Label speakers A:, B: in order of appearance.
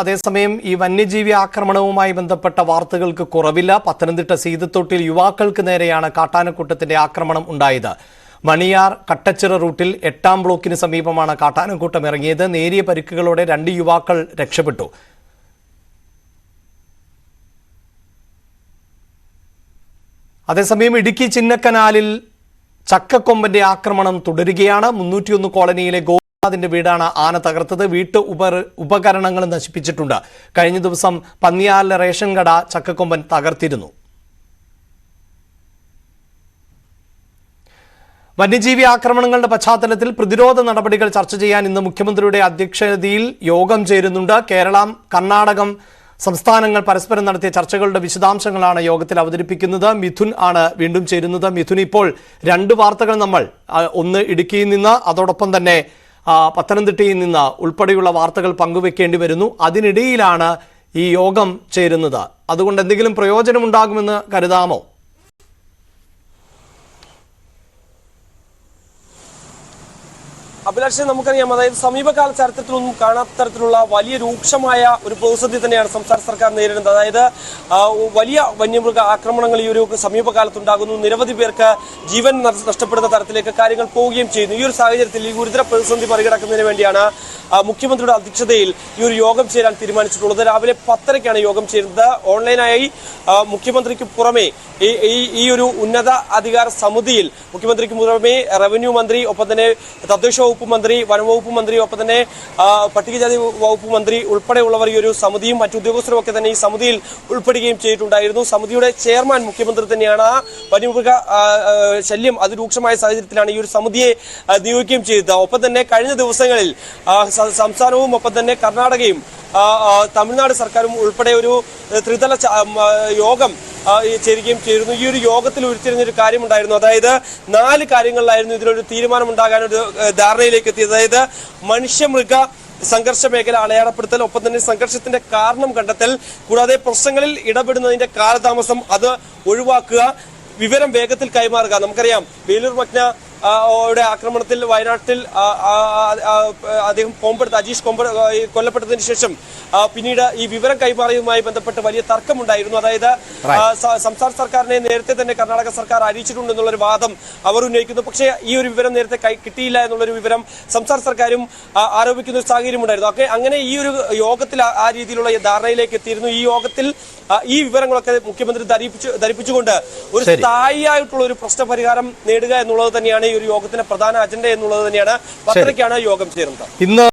A: അതേസമയം ഈ വന്യജീവി ആക്രമണവുമായി ബന്ധപ്പെട്ട വാർത്തകൾക്ക് കുറവില്ല. പത്തനംതിട്ട സീതത്തൊട്ടിൽ യുവാക്കൾക്ക് നേരെയാണ് കാട്ടാനക്കൂട്ടത്തിന്റെ ആക്രമണം ഉണ്ടായത്. മണിയാർ കട്ടച്ചിറ റൂട്ടിൽ എട്ടാം ബ്ലോക്കിന് സമീപമാണ് കാട്ടാനക്കൂട്ടം ഇറങ്ങിയത്. നേരിയ പരിക്കുകളോടെ രണ്ട് യുവാക്കൾ രക്ഷപ്പെട്ടു. അതേസമയം ഇടുക്കി ചിന്നക്കനാലിൽ ചക്കക്കൊമ്പന്റെ ആക്രമണം തുടരുകയാണ്. മുന്നൂറ്റിയൊന്ന് കോളനിയിലെ ഗോപിനാഥിന്റെ വീടാണ് ആന തകർത്തത്. വീട്ടു ഉപ ഉപകരണങ്ങൾ നശിപ്പിച്ചിട്ടുണ്ട്. കഴിഞ്ഞ ദിവസം പന്നിയാലിലെ റേഷൻ കട ചക്കക്കൊമ്പൻ തകർത്തിരുന്നു. വന്യജീവി ആക്രമണങ്ങളുടെ പശ്ചാത്തലത്തിൽ പ്രതിരോധ നടപടികൾ ചർച്ച ചെയ്യാൻ ഇന്ന് മുഖ്യമന്ത്രിയുടെ അധ്യക്ഷതയിൽ യോഗം ചേരുന്നുണ്ട്. കേരളം കർണാടകം സംസ്ഥാനങ്ങൾ പരസ്പരം നടത്തിയ ചർച്ചകളുടെ വിശദാംശങ്ങളാണ് യോഗത്തിൽ അവതരിപ്പിക്കുന്നത്. മിഥുൻ ആണ് വീണ്ടും ചേരുന്നത്. മിഥുൻ ഇപ്പോൾ രണ്ട് വാർത്തകൾ നമ്മൾ ഒന്ന് ഇടുക്കിയിൽ നിന്ന് അതോടൊപ്പം തന്നെ പത്തനംതിട്ടയിൽ നിന്ന് ഉൾപ്പെടെയുള്ള വാർത്തകൾ പങ്കുവെക്കേണ്ടി വരുന്നു. അതിനിടയിലാണ് ഈ യോഗം ചേരുന്നത്. അതുകൊണ്ട് എന്തെങ്കിലും പ്രയോജനമുണ്ടാകുമെന്ന് കരുതാമോ?
B: അഭിലാഷ് നമുക്കറിയാം. അതായത് സമീപകാല ചരിത്രത്തിലൊന്നും കാണാത്ത തരത്തിലുള്ള വലിയ രൂക്ഷമായ ഒരു പ്രതിസന്ധി തന്നെയാണ് സംസ്ഥാന സർക്കാർ നേരിടുന്നത്. അതായത് വലിയ വന്യമൃഗ ആക്രമണങ്ങൾ ഈ ഒരു സമീപകാലത്തുണ്ടാകുന്നു. നിരവധി പേർക്ക് ജീവൻ നഷ്ട- നഷ്ടപ്പെടുന്ന തരത്തിലേക്ക് കാര്യങ്ങൾ പോവുകയും ചെയ്യുന്നു. ഈ ഒരു സാഹചര്യത്തിൽ ഈ ഗുരുതര പ്രതിസന്ധി മറികടക്കുന്നതിന് വേണ്ടിയാണ് മുഖ്യമന്ത്രിയുടെ അധ്യക്ഷതയിൽ ഈ ഒരു യോഗം ചേരാൻ തീരുമാനിച്ചിട്ടുള്ളത്. രാവിലെ പത്തരയ്ക്കാണ് യോഗം ചേരുന്നത്. ഓൺലൈനായി മുഖ്യമന്ത്രിക്ക് പുറമെ ഈ- ഈ ഒരു ഉന്നത അധികാര സമിതിയിൽ മുഖ്യമന്ത്രിക്ക് പുറമെ റവന്യൂ മന്ത്രി ഒപ്പം തന്നെ തദ്ദേശ വകുപ്പ് മന്ത്രി വനംവകുപ്പ് മന്ത്രി ഒപ്പം തന്നെ പട്ടികജാതി വകുപ്പ് മന്ത്രി ഉൾപ്പെടെയുള്ളവർ ഈ ഒരു സമിതിയും മറ്റു ഉദ്യോഗസ്ഥരും ഒക്കെ തന്നെ ഈ സമിതിയിൽ ഉൾപ്പെടുകയും ചെയ്തിട്ടുണ്ടായിരുന്നു. സമിതിയുടെ ചെയർമാൻ മുഖ്യമന്ത്രി തന്നെയാണ്. ആ വന്യമൃഗ ശല്യം അതിരൂക്ഷമായ സാഹചര്യത്തിലാണ് ഈ ഒരു സമിതിയെ നിയോഗിക്കുകയും ചെയ്തത്. ഒപ്പം തന്നെ കഴിഞ്ഞ ദിവസങ്ങളിൽ സംസ്ഥാനവും ഒപ്പം തന്നെ കർണാടകയും തമിഴ്നാട് സർക്കാരും ഉൾപ്പെടെ ഒരു ത്രിതല യോഗം ചേരുകയും ചെയ്തിരുന്നു ഈ ഒരു യോഗത്തിൽ ഉരുത്തിരിഞ്ഞ ഒരു കാര്യമുണ്ടായിരുന്നു. അതായത് നാല് കാര്യങ്ങളിലായിരുന്നു ഇതിലൊരു തീരുമാനം ഉണ്ടാകാൻ ഒരു ധാരണയിലേക്ക് എത്തിയത്. അതായത് മനുഷ്യമൃഗ സംഘർഷ മേഖല അടയാളപ്പെടുത്തൽ ഒപ്പം തന്നെ സംഘർഷത്തിന്റെ കാരണം കണ്ടെത്തൽ കൂടാതെ പ്രശ്നങ്ങളിൽ ഇടപെടുന്നതിന്റെ കാലതാമസം അത് ഒഴിവാക്കുക വിവരം വേഗത്തിൽ കൈമാറുക. നമുക്കറിയാം വേലൂർ മഗ്ന ആ, യുടെ ആക്രമണത്തിൽ വയനാട്ടിൽ അദ്ദേഹം കോമ്പെടുത്ത് അജീഷ് കോമ്പ കൊല്ലപ്പെട്ടതിന് ശേഷം പിന്നീട് ഈ വിവരം കൈമാറിയതുമായി ബന്ധപ്പെട്ട് വലിയ തർക്കമുണ്ടായിരുന്നു. അതായത് സംസ്ഥാന സർക്കാരിനെ നേരത്തെ തന്നെ കർണാടക സർക്കാർ അറിയിച്ചിട്ടുണ്ട് എന്നുള്ളൊരു വാദം അവർ ഉന്നയിക്കുന്നു. പക്ഷേ ഈ ഒരു വിവരം നേരത്തെ കൈ കിട്ടിയില്ല എന്നുള്ളൊരു വിവരം സംസ്ഥാന സർക്കാരും ആരോപിക്കുന്ന ഒരു സാഹചര്യം ഉണ്ടായിരുന്നു. ഒക്കെ അങ്ങനെ ഈ ഒരു യോഗത്തിൽ ആ- രീതിയിലുള്ള ധാരണയിലേക്ക് എത്തിയിരുന്നു. ഈ യോഗത്തിൽ ഈ വിവരങ്ങളൊക്കെ മുഖ്യമന്ത്രി ധരിപ്പിച്ചു ധരിപ്പിച്ചുകൊണ്ട് ഒരു. സ്ഥായിയായിട്ടുള്ള ഒരു പ്രശ്ന പരിഹാരം നേടുക എന്നുള്ളത് തന്നെയാണ് ഒരു യോഗത്തിന്റെ പ്രധാന അജണ്ട എന്നുള്ളത് തന്നെയാണ് പത്രയ്ക്കാണ് യോഗം ചേരുന്നത്.
A: ഇന്ന്